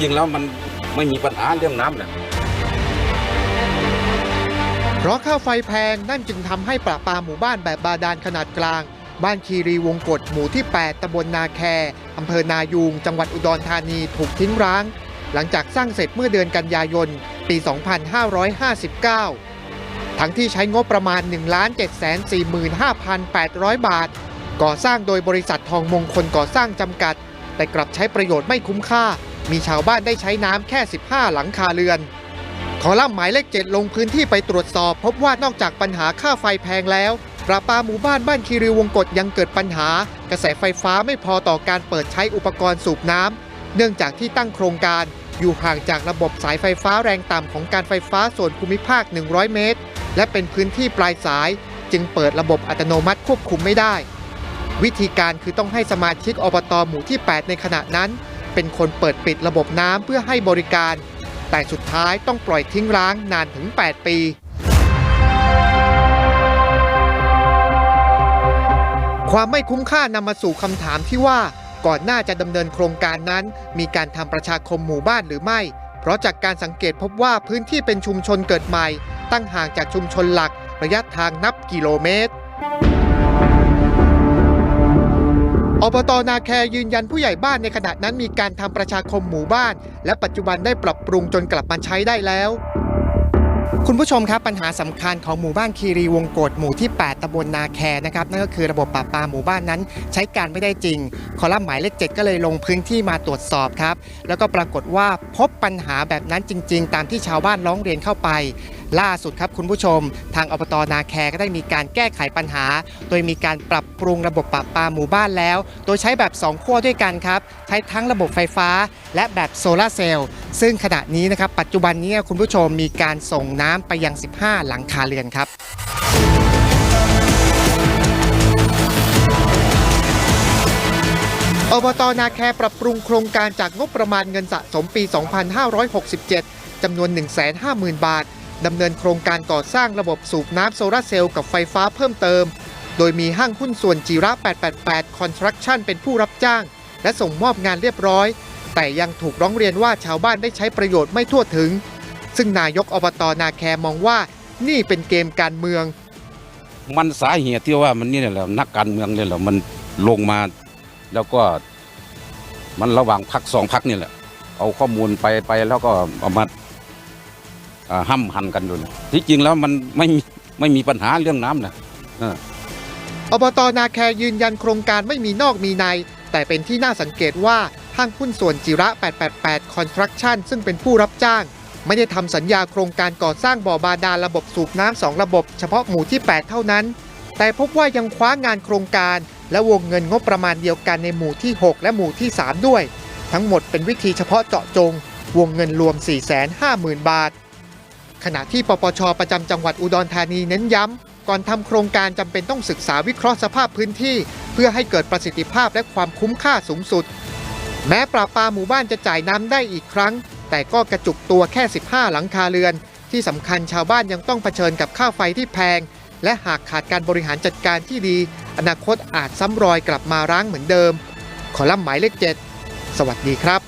จริงแล้วมันไม่มีปัญหาเรื่องน้ำแหละเพราะค่าไฟแพงนั่นจึงทำให้ประปาหมู่บ้านแบบบาดาลขนาดกลาง บ้านคีรีวงกฏหมู่ที่ 8ตำบลนาแคอำเภอนายูง จังหวัดอุดรธานีถูกทิ้งร้าง หลังจากสร้างเสร็จเมื่อเดือนกันยายน ปี 2559 ทั้งที่ใช้งบประมาณ 1 7 4 5 8 0 0 บาท ก่อสร้างโดยบริษัททองมงคลก่อสร้างจำกัด แต่กลับใช้ประโยชน์ไม่คุ้มค่า มีชาวบ้านได้ใช้น้ำแค่ 15 หลังคาเรือนคอลัมน์หมายเลขเจ็ดลงพื้นที่ไปตรวจสอบ พบว่านอกจากปัญหาค่าไฟแพงแล้วประปาหมู่บ้านบ้านคีรีวงกฏยังเกิดปัญหา กระแสไฟฟ้าไม่พอต่อการเปิดใช้อุปกรณ์สูบน้ำเนื่องจากที่ตั้งโครงการอยู่ห่างจากระบบสายไฟฟ้าแรงต่ำของการไฟฟ้าส่วนภูมิภาค 100 เมตร และเป็นพื้นที่ปลายสาย จึงเปิดระบบอัตโนมัติควบคุมไม่ได้ วิธีการคือต้องให้สมาชิกอบตหมู่ที่ 8 ในขณะนั้น เป็นคนเปิดปิดระบบน้ำเพื่อให้บริการ แต่สุดท้ายต้องปล่อยทิ้งร้างนานถึง 8 ปี ความไม่คุ้มค่านำมาสู่คำถามที่ว่าก่อนหน้าจะดำเนินโครงการนั้น มีการทำประชาคมหมู่บ้านหรือไม่ เพราะจากการสังเกตพบว่าพื้นที่เป็นชุมชนเกิดใหม่ ตั้งห่างจากชุมชนหลักระยะทางนับกิโลเมตร อบตนาแคยืนยันผู้ใหญ่บ้านในขณะนั้นมีการทำประชาคมหมู่บ้าน และปัจจุบันได้ปรับปรุงจนกลับมาใช้ได้แล้ว คุณผู้ชมครับปัญหาสำคัญของหมู่บ้านคีรีวงกฏหมู่ที่ 8ตำบลนาแคนะครับนั่นก็คือระบบปราปาหมู่บ้านนั้น ใช้การไม่ได้จริง คอลัมน์หมายเลข7ก็เลยลงพื้นที่มาตรวจสอบครับ แล้วก็ปรากฏว่าพบปัญหาแบบนั้นจริง ๆ ตามที่ชาวบ้านร้องเรียนเข้าไป ล่าสุดครับคุณผู้ชม ทางอบตนาแคก็ได้มีการแก้ไขปัญหา โดยมีการปรับปรุงระบบปราปาหมู่บ้านแล้ว โดยใช้แบบ 2 ขั้วด้วยกันครับ ใช้ทั้งระบบไฟฟ้า และแบบโซลาร์เซลล์ซึ่งขณะนี้นะครับปัจจุบันนี้คุณผู้ชมมีการส่งน้ำไปยัง 15 หลังคาเรือนครับอบตนาแคปรับปรุงโครงการจากงบประมาณเงินสะสมปี 2567 จำนวน 150,000 บาท ดำเนินโครงการก่อสร้างระบบสูบน้ำโซลาร์เซลล์กับไฟฟ้าเพิ่มเติม โดยมีห้างหุ้นส่วนจีระ 888 Construction เป็นผู้รับจ้าง และส่งมอบงานเรียบร้อย แต่ยังถูกร้องเรียนว่าชาวบ้านได้ใช้ประโยชน์ไม่ทั่วถึง ซึ่งนายกอบตนาแคมองว่านี่เป็นเกมการเมือง มันสาเหตุที่ว่ามันนี่แหละนักการเมืองเนี่ยแหละมันลงมาแล้วก็มันระหว่างพักสองพักนี่แหละ เอาข้อมูลไปไปแล้วก็เอามา ห้ำหันกันอยู่นะที่จริงแล้วมันไม่ไม่มีปัญหาเรื่องน้ำนะอบตนาแคยืนยันโครงการไม่มีนอกมีใน แต่เป็นที่น่าสังเกตว่าห้างหุ้นส่วนจิระ 888 Construction ซึ่งเป็นผู้รับจ้าง ไม่ได้ทำสัญญาโครงการก่อสร้างบ่อบาดาลระบบสูบน้ำสองระบบ เฉพาะหมู่ที่ 8 เท่านั้น แต่พบว่ายังคว้างานโครงการ และวงเงินงบประมาณเดียวกันในหมู่ที่ 6 และหมู่ที่ 3 ด้วย ทั้งหมดเป็นวิธีเฉพาะเจาะจง วงเงินรวม 450,000 บาท ขณะที่ปปชประจำจังหวัดอุดรธานีเน้นย้ำก่อนทำโครงการจำเป็นต้องศึกษาวิเคราะห์สภาพพื้นที่ เพื่อให้เกิดประสิทธิภาพและความคุ้มค่าสูงสุด แม้ปราปาหมู่บ้านจะจ่ายน้ำได้อีกครั้ง แต่ก็กระจุกตัวแค่ 15 หลังคาเรือน ที่สำคัญชาวบ้านยังต้องเผชิญกับค่าไฟที่แพง และหากขาดการบริหารจัดการที่ดี อนาคตอาจซ้ำรอยกลับมาร้างเหมือนเดิม ขอล่ำหมายเลขเจ็ดสวัสดีครับ